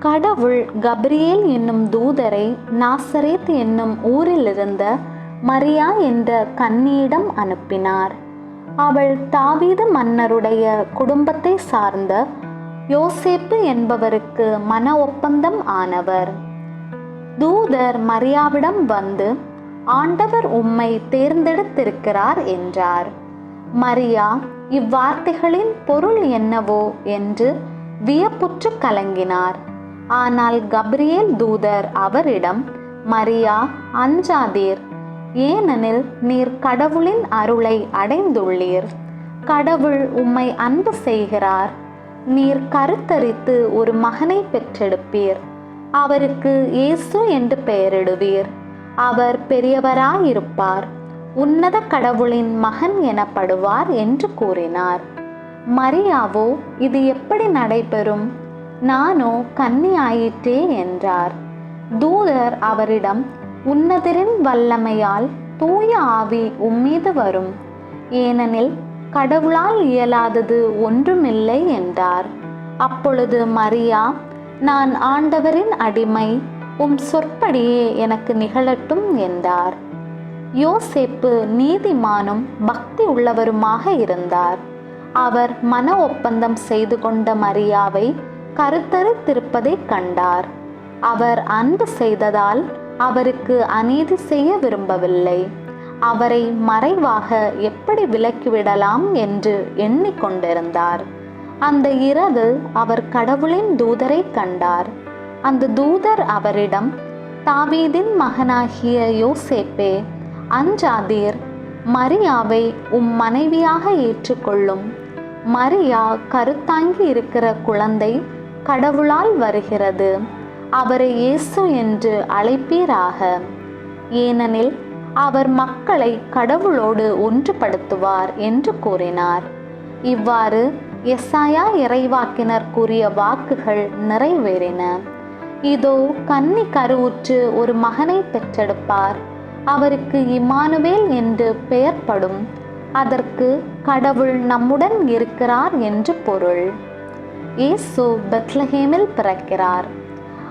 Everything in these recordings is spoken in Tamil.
கடவுள் கப்ரியேல் என்னும் தூதரை நாசரேத் என்னும் ஊரிலிருந்த மரியா என்ற கன்னியிடம் அனுப்பினார். அவள் தாவீது மன்னருடைய குடும்பத்தை சார்ந்த யோசேப்பு என்பவருக்கு மன ஒப்பந்தம் ஆனவர். தூதர் மரியாவிடம் வந்து ஆண்டவர் உம்மை தேர்ந்தெடுத்திருக்கிறார் என்றார். மரியா இவ்வார்த்தைகளின் பொருள் என்னவோ? என்று வியப்புற்று கலங்கினார். ஆனால் கப்ரியேல் தூதர் அவரிடம் மரியா அஞ்சாதீர். ஏனெனில் நீர் கடவுளின் அருளை அடைந்துள்ளீர். கடவுள் உம்மை அன்பு செய்கிறார். நீர் கருத்தரித்து ஒரு மகனை பெற்றெடுப்பீர். அவருக்கு இயேசு என்று பெயரிடுவீர். அவர் பெரியவராயிருப்பார். உன்னத கடவுளின் மகன் எனப்படுவார் என்று கூறினார். மரியாவோ இது எப்படி நடைபெறும்? நானோ கன்னி ஆயிற்றே என்றார். தூதர் அவரிடம் உன்னதரின் வல்லமையால் தூய ஆவி உம்மீது வரும். ஏனெனில் கடவுளால் இயலாதது ஒன்றுமில்லை என்றார். அப்பொழுது மரியா நான் ஆண்டவரின் அடிமை உம் சொற்படியே எனக்கு நிகழட்டும் என்றார். யோசேப்பு நீதிமானும் பக்தி உள்ளவருமாக இருந்தார். அவர் மன ஒப்பந்தம் செய்து கொண்ட மரியாவை கருத்தரித்திருப்பதை கண்டார். அவர் அன்பு செய்ததால் அவருக்கு அநீதி செய்ய விரும்பவில்லை. அவரை மறைவாக எப்படி விலக்கிவிடலாம் என்று எண்ணிக்கொண்டிருந்தார். அந்த இரவு அவர் கடவுளின் தூதரை கண்டார். அந்த தூதர் அவரிடம் தாவீதின் மகனாகிய யோசேப்பே அஞ்சாதீர் மரியாவை உம் மனைவியாக ஏற்றுக்கொள்ளும். மரியா கருத்தாங்கி இருக்கிற குழந்தை கடவுளால் வருகிறது. அவரை இயேசு என்று அழைப்பீராக. ஏனெனில் அவர் மக்களை கடவுளோடு ஒன்றுபடுத்துவார் என்று கூறினார். இவ்வாறு எஸ்ஸாயா இறைவாக்கினர் கூறிய வாக்குகள் நிறைவேறின. இதோ கன்னி கருவுற்று ஒரு மகனை பெற்றெடுப்பார். அவருக்கு இமானுவேல் என்று பெயர்ப்படும் அதற்கு கடவுள் நம்முடன் இருக்கிறார் என்று பொருள். இயேசு பெத்லஹேமில் பிறக்கிறார்.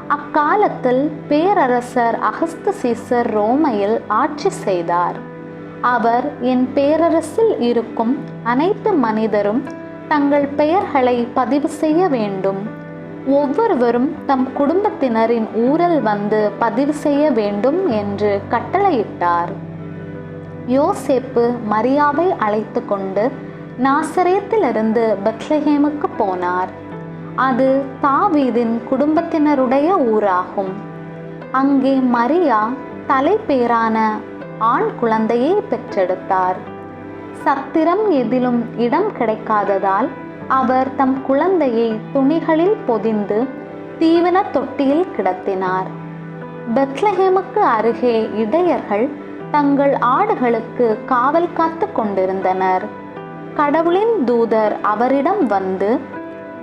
அக்காலத்தில் பேரரசர் அகஸ்து சீசர் ரோமையில் ஆட்சி செய்தார். அவர் என் பேரரசில் இருக்கும் அனைத்து மனிதரும் தங்கள் பெயர்களை பதிவு செய்ய வேண்டும். ஒவ்வொருவரும் தம் குடும்பத்தினரின் ஊரல் வந்து பதிவு செய்ய வேண்டும் என்று கட்டளையிட்டார். யோசேப்பு மரியாவை அழைத்து கொண்டு நாசரேத்திலிருந்து பெத்லஹேமுக்கு போனார். அது தாவீதின் குடும்பத்தினருடைய ஊராகும். அங்கே மரியா தலைப்பேரான ஆண் குழந்தையை பெற்றெடுத்தார். சத்திரம் எதிலும் இடம் கிடைக்காததால் அவர் தம் குழந்தையை துணிகளில் பொதிந்து தீவன தொட்டியில் கிடத்தினார். பெத்லஹேமுக்கு அருகே இடையர்கள் தங்கள் ஆடுகளுக்கு காவல் காத்து கொண்டிருந்தனர். கடவுளின் தூதர் அவரிடம் வந்து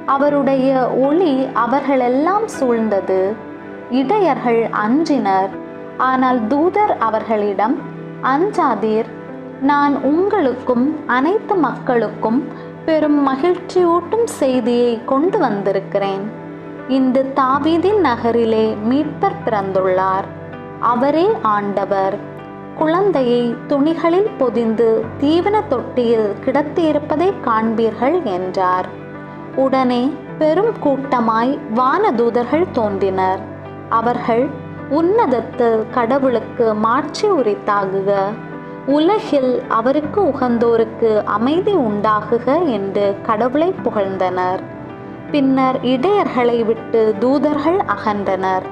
அவருடைய ஒளி அவர்களெல்லாம் சூழ்ந்தது. இடையர்கள் அஞ்சினர் ஆனால் தூதர் அவர்களிடம் அஞ்சாதீர் நான் உங்களுக்கும் அனைத்து மக்களுக்கும் பெரும் மகிழ்ச்சியூட்டும் செய்தியை கொண்டு வந்திருக்கிறேன். இந்த தாவீதின் நகரிலே மீட்பர் பிறந்துள்ளார். அவரே ஆண்டவர். குழந்தையை துணிகளில் பொதிந்து தீவன தொட்டியில் கிடத்தியிருப்பதை காண்பீர்கள் என்றார். உடனே பெரும் கூட்டமாய் வானதூதர்கள் தோன்றினர். அவர்கள் உன்னதத்தில் கடவுளுக்கு மாட்சி உரித்தாகுக. உலகில் அவருக்கு உகந்தோருக்கு அமைதி உண்டாகுக என்று கடவுளை புகழ்ந்தனர். பின்னர் இடையர்களை விட்டு தூதர்கள் அகன்றனர்.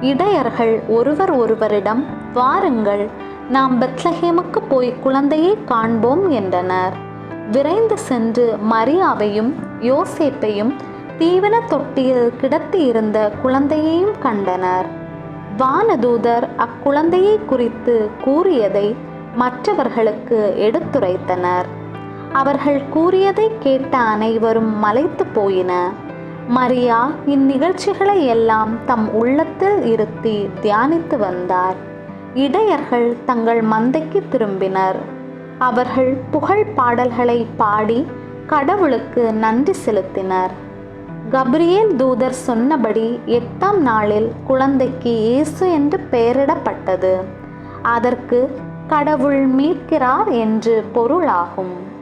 இடையர்கள் ஒருவர் ஒருவரிடம் வாருங்கள் நாம் பெத்லஹேமுக்கு போய் குழந்தையை காண்போம் என்றனர். விரைந்து சென்று மரியாவையும் யோசேப்பையும் தீவன தொட்டியில் கிடத்தி இருந்த குழந்தையையும் கண்டனர். வானதூதர் அக்குழந்தையை குறித்து கூறியதை மற்றவர்களுக்கு எடுத்துரைத்தனர். அவர்கள் கூறியதை கேட்ட அனைவரும் மலைத்து போயின. மரியா இந்நிகழ்ச்சிகளை எல்லாம் தம் உள்ளத்தில் இருத்தி தியானித்து வந்தார். இடையர்கள் தங்கள் மந்தைக்கு திரும்பினர். அவர்கள் புகழ் பாடல்களை பாடி கடவுளுக்கு நன்றி செலுத்தினர். கப்ரியேல் தூதர் சொன்னபடி எட்டாம் நாளில் குழந்தைக்கு இயேசு என்று பெயரிடப்பட்டது. அதற்கு கடவுள் மீட்கிறார் என்று பொருளாகும்.